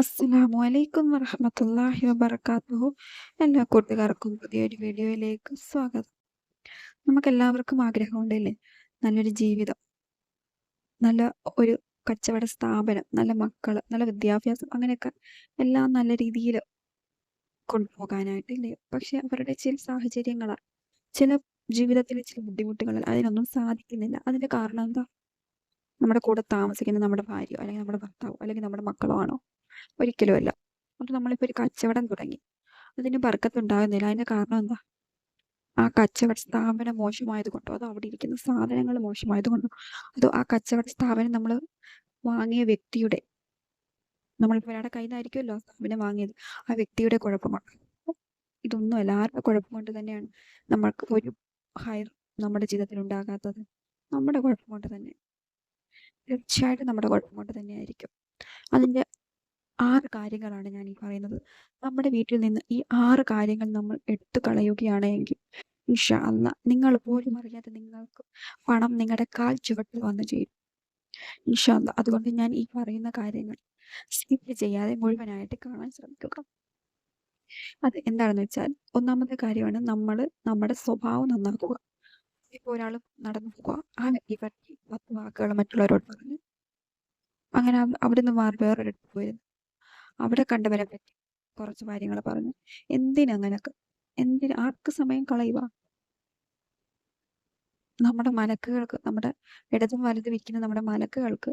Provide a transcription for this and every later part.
അസ്സലാമു അലൈക്കും വറഹ്മത്തുള്ളാഹി വബറകാതുഹു എല്ലാ കൂട്ടുകാർക്കും പുതിയൊരു വീഡിയോയിലേക്ക് സ്വാഗതം. നമുക്കെല്ലാവർക്കും ആഗ്രഹമുണ്ടല്ലേ? നല്ലൊരു ജീവിതം നല്ല ഒരു കച്ചവട സ്ഥാപനം നല്ല മക്കൾ നല്ല വിദ്യാഭ്യാസം അങ്ങനെയൊക്കെ എല്ലാം നല്ല രീതിയിൽ കൊണ്ടുപോകാനായിട്ട് ഇല്ലേ പക്ഷെ അവരുടെ ചില സാഹചര്യങ്ങളാൽ ചില ജീവിതത്തിലെ ചില ബുദ്ധിമുട്ടുകൾ അതിനൊന്നും സാധിക്കുന്നില്ല. അതിന്റെ കാരണം എന്താ? നമ്മുടെ കൂടെ താമസിക്കുന്ന നമ്മുടെ ഭാര്യയോ അല്ലെങ്കിൽ നമ്മുടെ ഭർത്താവോ അല്ലെങ്കിൽ നമ്മുടെ മക്കളോ ആണോ? ഒരിക്കലുമല്ല അതുകൊണ്ട് നമ്മളിപ്പോൾ ഒരു കച്ചവടം തുടങ്ങി. അതിന് ബർക്കത്തുണ്ടാകുന്നില്ല അതിന്റെ കാരണം എന്താ? ആ കച്ചവട സ്ഥാപനം മോശമായത് കൊണ്ടോ? അതോ അവിടെ ഇരിക്കുന്ന സാധനങ്ങൾ മോശമായത് കൊണ്ടോ? അതോ ആ കച്ചവട സ്ഥാപനം നമ്മൾ വാങ്ങിയ വ്യക്തിയുടെ നമ്മളിപ്പോൾ ഒരാളുടെ കയ്യിൽ നിന്നായിരിക്കുമല്ലോ സ്ഥാപനം വാങ്ങിയത്. ആ വ്യക്തിയുടെ കുഴപ്പം കൊണ്ട്? ഇതൊന്നുമല്ല എല്ലാവരുടെ കുഴപ്പം കൊണ്ട് തന്നെയാണ് നമ്മൾക്ക് ഒരു ഹയർ നമ്മുടെ ജീവിതത്തിൽ ഉണ്ടാകാത്തത്. നമ്മുടെ കുഴപ്പം കൊണ്ട് തന്നെ. തീർച്ചയായിട്ടും നമ്മുടെ കുഴപ്പം കൊണ്ട് തന്നെയായിരിക്കും. അതിന്റെ ആറ് കാര്യങ്ങളാണ് ഞാൻ ഈ പറയുന്നത്. നമ്മുടെ വീട്ടിൽ നിന്ന് ഈ ആറ് കാര്യങ്ങൾ നമ്മൾ എടുത്തു കളയുകയാണെങ്കിൽ ഇൻഷാ അല്ല നിങ്ങൾ പോലും അറിയാതെ നിങ്ങൾക്ക് പണം നിങ്ങളുടെ കാൽ ചുവട്ടിൽ വന്നു ചേരും. ഇൻഷാ അല്ല അതുകൊണ്ട് ഞാൻ ഈ പറയുന്ന കാര്യങ്ങൾ സ്കിപ്പ് ചെയ്യാതെ മുഴുവനായിട്ട് കാണാൻ ശ്രമിക്കുക. അത് എന്താണെന്ന് വെച്ചാൽ ഒന്നാമത്തെ കാര്യമാണ് നമ്മൾ നമ്മുടെ സ്വഭാവം നന്നാക്കുക. ഇപ്പോൾ ഒരാൾ നടന്നു പോവുക. ആ വ്യക്തി പറ്റി പത്ത് വാക്കുകൾ മറ്റുള്ളവരോട് പറഞ്ഞു അങ്ങനെ അവ- അവിടുന്ന് വേറൊരിടത്ത് പോയിരുന്നു. അവിടെ കണ്ടവരെ പറ്റി കുറച്ച് കാര്യങ്ങൾ പറഞ്ഞു. എന്തിനങ്ങനൊക്കെ? എന്തിന്? ആർക്ക് സമയം കളയുക? നമ്മുടെ മലക്കുകൾക്ക് നമ്മുടെ ഇടതും വലതും ഇരിക്കുന്ന നമ്മുടെ മലക്കുകൾക്ക്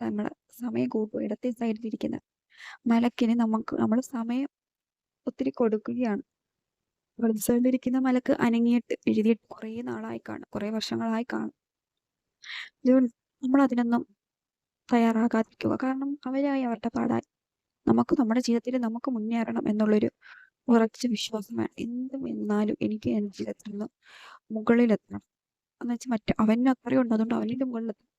നമ്മുടെ സമയം കൂട്ടുക ഇടത്തെ സൈഡിൽ ഇരിക്കുന്ന മലക്കിന് നമുക്ക് നമ്മൾ സമയം ഒത്തിരി കൊടുക്കുകയാണ്. വലത് സൈഡിലിരിക്കുന്ന മലക്ക് അനങ്ങിയിട്ട് എഴുതിയിട്ട് കുറേ നാളായി കാണും കുറേ വർഷങ്ങളായി കാണും. നമ്മൾ അതിനൊന്നും തയ്യാറാകാതിരിക്കുക. കാരണം അവരായി അവരുടെ പാടായി. നമുക്ക് നമ്മുടെ ജീവിതത്തിൽ നമുക്ക് മുന്നേറണം എന്നുള്ളൊരു ഉറച്ച വിശ്വാസം വേണം. എന്തും എന്നാലും എനിക്ക് എന്റെ ജീവിതത്തിൽ നിന്ന് മുകളിലെത്തണം. എന്ന് വെച്ചാൽ മറ്റേ അവന് അത്രയും ഉണ്ട് അതുകൊണ്ട് അവനിന്റെ മുകളിലെത്തണം.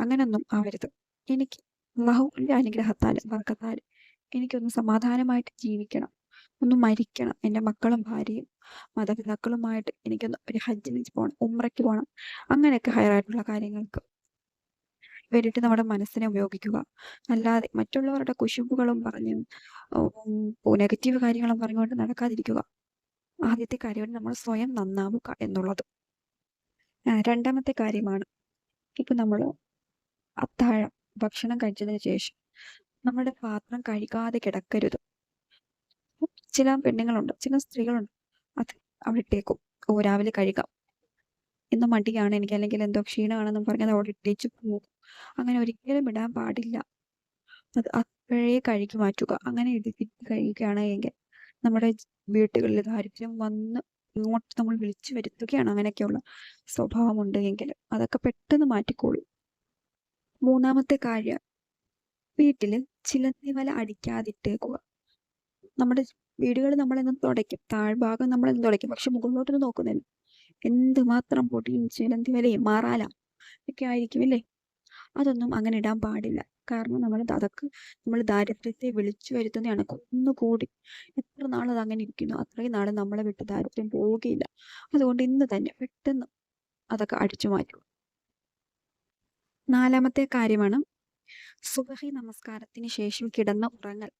അങ്ങനെയൊന്നും ആവരുത്. എനിക്ക് അള്ളാഹുവിന്റെ അനുഗ്രഹത്താൽ വർക്കത്താൽ എനിക്കൊന്ന് സമാധാനമായിട്ട് ജീവിക്കണം. ഒന്ന് മരിക്കണം. എന്റെ മക്കളും ഭാര്യയും മാതാപിതാക്കളുമായിട്ട് എനിക്കൊന്ന് ഒരു ഹജ്ജിന് പോകണം ഉമ്രയ്ക്ക് പോകണം. അങ്ങനെയൊക്കെ ഹയറായിട്ടുള്ള കാര്യങ്ങൾക്ക് വേണ്ടിയിട്ട് നമ്മുടെ മനസ്സിനെ ഉപയോഗിക്കുക. അല്ലാതെ മറ്റുള്ളവരുടെ കുശുമ്പുകളും പറഞ്ഞ് നെഗറ്റീവ് കാര്യങ്ങളും പറഞ്ഞുകൊണ്ട് നടക്കാതിരിക്കുക. ആദ്യത്തെ കാര്യമാണ് നമ്മൾ സ്വയം നന്നാവുക എന്നുള്ളത്. രണ്ടാമത്തെ കാര്യമാണ് ഇപ്പൊ നമ്മൾ അത്താഴം ഭക്ഷണം കഴിച്ചതിന് ശേഷം നമ്മുടെ പാത്രം കഴുകാതെ കിടക്കരുത്. ചില പെണ്ണുങ്ങളുണ്ട് ചില സ്ത്രീകളുണ്ട്. അത് അവിടെ ഇട്ടേക്കും. ഓ രാവിലെ കഴുകാം. ഇന്ന് മടിയാണ്. എനിക്ക് അല്ലെങ്കിൽ എന്തോ ക്ഷീണമാണെന്നും പറഞ്ഞ് അത് അവിടെ പോകും. അങ്ങനെ ഒരിക്കലും ഇടാൻ പാടില്ല. അത് അപ്പോഴേ കഴുകി മാറ്റുക. അങ്ങനെ ഇട്ട് കഴിയുകയാണ് എങ്കിൽ നമ്മുടെ വീട്ടുകളിൽ ദാരിദ്ര്യം വന്ന് ഇങ്ങോട്ട് നമ്മൾ വിളിച്ചു വരുത്തുകയാണ് അങ്ങനെയൊക്കെയുള്ള സ്വഭാവമുണ്ട് എങ്കിൽ അതൊക്കെ പെട്ടെന്ന് മാറ്റിക്കോളൂ. മൂന്നാമത്തെ കാര്യം വീട്ടിൽ ചിലന്തിവല അടിക്കാതിട്ടേക്കുക. നമ്മുടെ വീടുകൾ നമ്മളെന്നും തുടയ്ക്കും. താഴ്ഭാഗം നമ്മളെന്നും തുടയ്ക്കും. പക്ഷെ മുകളിലോട്ടൊന്നും നോക്കുന്നില്ല. എന്തുമാത്രം പൊടിയും ചിലന്തി വലയും മാറാല? ഒക്കെ ആയിരിക്കും ഇല്ലേ അതൊന്നും അങ്ങനെ ഇടാൻ പാടില്ല. കാരണം നമ്മൾ അതൊക്കെ നമ്മൾ ദാരിദ്ര്യത്തെ വിളിച്ചു വരുത്തുന്നതാണ്. ഒന്നുകൂടി എത്ര നാൾ അത് അങ്ങനെ ഇരിക്കുന്നു? അത്രയും നാൾ നമ്മളെ വിട്ട് ദാരിദ്ര്യം പോവുകയില്ല. അതുകൊണ്ട് ഇന്ന് തന്നെ പെട്ടെന്ന് അതൊക്കെ അടിച്ചു മാറ്റുക നാലാമത്തെ കാര്യമാണ് സുബഹി നമസ്കാരത്തിന് ശേഷം കിടന്ന ഉറങ്ങൽ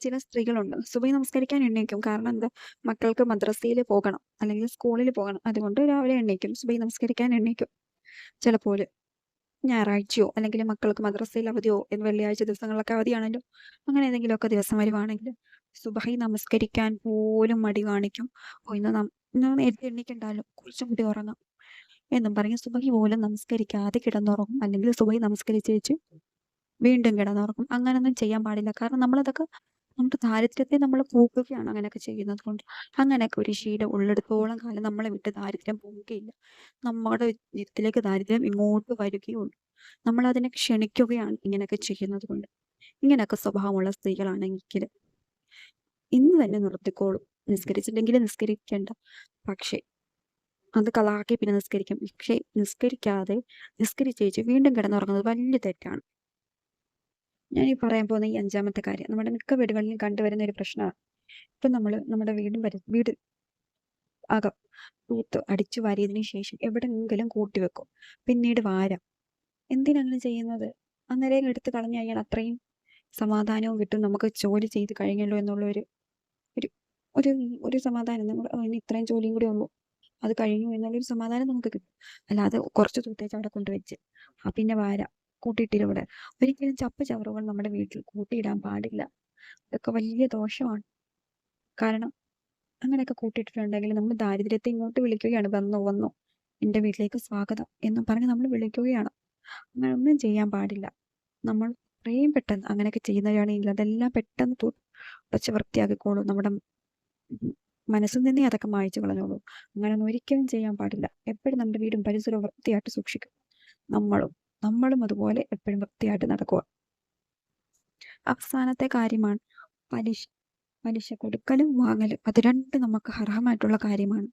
ചില സ്ത്രീകളുണ്ട്. സുബൈ നമസ്കരിക്കാൻ എണ്ണീക്കും. കാരണം എന്താ? മക്കൾക്ക് മദ്രസയിൽ പോകണം. അല്ലെങ്കിൽ സ്കൂളിൽ പോകണം. അതുകൊണ്ട് രാവിലെ എണ്ണീക്കും. സുബൈ നമസ്കരിക്കാൻ എണ്ണീക്കും. ചിലപ്പോൾ ഞായറാഴ്ചയോ അല്ലെങ്കിൽ മക്കൾക്ക് മദ്രസയിൽ അവധിയോ എന്ന് വെള്ളിയാഴ്ച ദിവസങ്ങളിലൊക്കെ അവധിയാണല്ലോ അങ്ങനെ ഏതെങ്കിലുമൊക്കെ ദിവസം വരുവാണെങ്കിൽ സുബഹി നമസ്കരിക്കാൻ പോലും മടി കാണിക്കും. ഓ ഇന്ന് ഇന്ന് നേരത്തെ എണ്ണീക്കണ്ടല്ലോ കുറച്ചും കൂടി ഉറങ്ങാം എന്നും പറഞ്ഞ് സുബഹി പോലും നമസ്കരിക്കാതെ കിടന്നുറങ്ങും. അല്ലെങ്കിൽ സുബഹി നമസ്കരിച്ചേച്ച് വീണ്ടും കിടന്നുറങ്ങും. അങ്ങനൊന്നും ചെയ്യാൻ പാടില്ല. കാരണം നമ്മളതൊക്കെ നമ്മുടെ ദാരിദ്ര്യത്തെ നമ്മൾ പോക്കുകയാണ് അങ്ങനെയൊക്കെ ചെയ്യുന്നത് കൊണ്ട്. അങ്ങനെയൊക്കെ ഒരു ശീലം ഉള്ളിടത്തോളം കാലം നമ്മളെ വിട്ട് ദാരിദ്ര്യം പോവുകയില്ല. നമ്മുടെ ജീവിതത്തിലേക്ക് ദാരിദ്ര്യം ഇങ്ങോട്ട് വരികയുള്ളൂ. നമ്മൾ അതിനെ ക്ഷണിക്കുകയാണ് ഇങ്ങനെയൊക്കെ ചെയ്യുന്നത് കൊണ്ട്. ഇങ്ങനെയൊക്കെ സ്വഭാവമുള്ള സ്ത്രീകളാണെങ്കിൽ ഇന്ന് തന്നെ നിർത്തിക്കോളും. നിസ്കരിച്ചില്ലെങ്കിൽ നിസ്കരിക്കേണ്ട. പക്ഷേ അത് കളാക്കി പിന്നെ നിസ്കരിക്കും. പക്ഷേ നിസ്കരിക്കാതെ നിസ്കരിച്ചേച്ച് വീണ്ടും കിടന്നുറങ്ങുന്നത് വലിയ തെറ്റാണ്. ഞാൻ ഈ പറയാൻ പോകുന്ന ഈ അഞ്ചാമത്തെ കാര്യം നമ്മുടെ മിക്ക വീടുകളിലും കണ്ടുവരുന്ന ഒരു പ്രശ്നമാണ്. ഇപ്പൊ നമ്മൾ നമ്മുടെ വീടും പരി വീട് അകം തൂത്ത് അടിച്ചു വാരിയതിനു ശേഷം എവിടെയെങ്കിലും കൂട്ടി വെക്കും. പിന്നീട് വാരം. എന്തിനങ്ങനെ ചെയ്യുന്നത്? അന്നേരം എടുത്ത് കളഞ്ഞു കഴിഞ്ഞാൽ അത്രയും സമാധാനവും കിട്ടും. നമുക്ക് ജോലി ചെയ്ത് കഴിഞ്ഞല്ലോ എന്നുള്ള ഒരു ഒരു ഒരു സമാധാനം. നമ്മൾ അതിന് ഇത്രയും ജോലിയും കൂടി ഉള്ളൂ അത് കഴിഞ്ഞു എന്നുള്ളൊരു സമാധാനം നമുക്ക് കിട്ടും. അല്ലാതെ കുറച്ച് തൂത്തേച്ച് അവിടെ കൊണ്ടുവച്ച് ആ പിന്നെ വാര. കൂട്ടിയിട്ടിവിടെ ഒരിക്കലും ചപ്പ് ചവറുകൾ നമ്മുടെ വീട്ടിൽ കൂട്ടിയിടാൻ പാടില്ല. അതൊക്കെ വലിയ ദോഷമാണ്. കാരണം അങ്ങനെയൊക്കെ കൂട്ടിയിട്ടിട്ടുണ്ടെങ്കിൽ നമ്മൾ ദാരിദ്ര്യത്തെ ഇങ്ങോട്ട് വിളിക്കുകയാണ്. വന്നു വന്നു. എന്റെ വീട്ടിലേക്ക് സ്വാഗതം എന്ന് പറഞ്ഞ് നമ്മൾ വിളിക്കുകയാണ്. അങ്ങനെ ചെയ്യാൻ പാടില്ല. നമ്മൾ ഇത്രയും പെട്ടെന്ന് അങ്ങനെയൊക്കെ ചെയ്യുന്നവരാണെങ്കിൽ അതെല്ലാം പെട്ടെന്ന് തുടച്ച് വൃത്തിയാക്കിക്കോളൂ. നമ്മുടെ മനസ്സിൽ നിന്നേ അതൊക്കെ മായ്ച്ചു കളഞ്ഞോളൂ. അങ്ങനെയൊന്നും ഒരിക്കലും ചെയ്യാൻ പാടില്ല. എപ്പോഴും നമ്മുടെ വീടും പരിസരവും വൃത്തിയായിട്ട് സൂക്ഷിക്കും. നമ്മളും നമ്മളും അതുപോലെ എപ്പോഴും വൃത്തിയായിട്ട് നടക്കുക അവസാനത്തെ കാര്യമാണ് പലിശ പലിശ കൊടുക്കലും വാങ്ങലും. അത് രണ്ടും നമുക്ക് അർഹമായിട്ടുള്ള കാര്യമാണ്.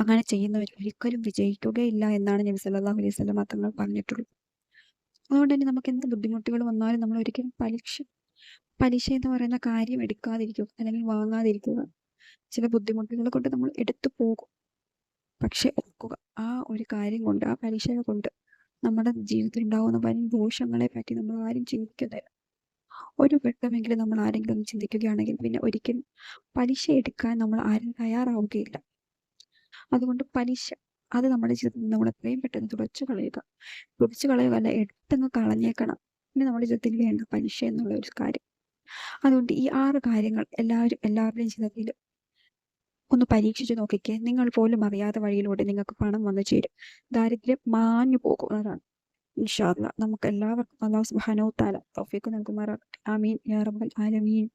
അങ്ങനെ ചെയ്യുന്നവർ ഒരിക്കലും വിജയിക്കുകയില്ല എന്നാണ് നബി സല്ലല്ലാഹു അലൈഹി വസല്ലം തങ്ങൾ പറഞ്ഞിട്ടുള്ളത് അതുകൊണ്ട് തന്നെ നമുക്ക് എന്ത് ബുദ്ധിമുട്ടുകൾ വന്നാലും നമ്മൾ ഒരിക്കലും പലിശ പലിശ എന്ന് പറയുന്ന കാര്യം എടുക്കാതിരിക്കുക അല്ലെങ്കിൽ വാങ്ങാതിരിക്കുക. ചില ബുദ്ധിമുട്ടുകൾ കൊണ്ട് നമ്മൾ എടുത്തു പോകും. പക്ഷെ ഓർക്കുക ആ ഒരു കാര്യം കൊണ്ട് ആ പലിശ കൊണ്ട് നമ്മുടെ ജീവിതത്തിൽ ഉണ്ടാകുന്ന വൻ ദോഷങ്ങളെ പറ്റി നമ്മൾ ആരും ചിന്തിക്കുന്നില്ല ഒരു ഘട്ടമെങ്കിലും നമ്മൾ ആരെങ്കിലും ചിന്തിക്കുകയാണെങ്കിൽ പിന്നെ ഒരിക്കലും പലിശ എടുക്കാൻ നമ്മൾ ആരും തയ്യാറാവുകയില്ല. അതുകൊണ്ട് പലിശ അത് നമ്മുടെ ജീവിതത്തിൽ നമ്മൾ എത്രയും പെട്ടെന്ന് തുടച്ചു കളയുക. തുടച്ചു കളയുക അല്ല എടുത്തങ്ങ് കളഞ്ഞേക്കണം. പിന്നെ നമ്മുടെ ജീവിതത്തിൽ വേണ്ട പലിശ എന്നുള്ള ഒരു കാര്യം. അതുകൊണ്ട് ഈ ആറ് കാര്യങ്ങൾ എല്ലാവരും എല്ലാവരുടെയും ജീവിതത്തിൽ ഒന്ന് പരീക്ഷിച്ചു നോക്കിക്കേ. നിങ്ങൾ പോലും അറിയാത്ത വഴിയിലൂടെ നിങ്ങൾക്ക് പണം വന്നു ചേരും. ദാരിദ്ര്യം മാഞ്ഞു പോകുന്നതാണ്. ഇൻഷാല്ല നമുക്ക് എല്ലാവർക്കും അള്ളാഹു സുബാനോ താല തൗഫീഖ് നൽകുമാറാകട്ടെ. ആമീൻ. യാ റബ്ബൽ ആലമീൻ.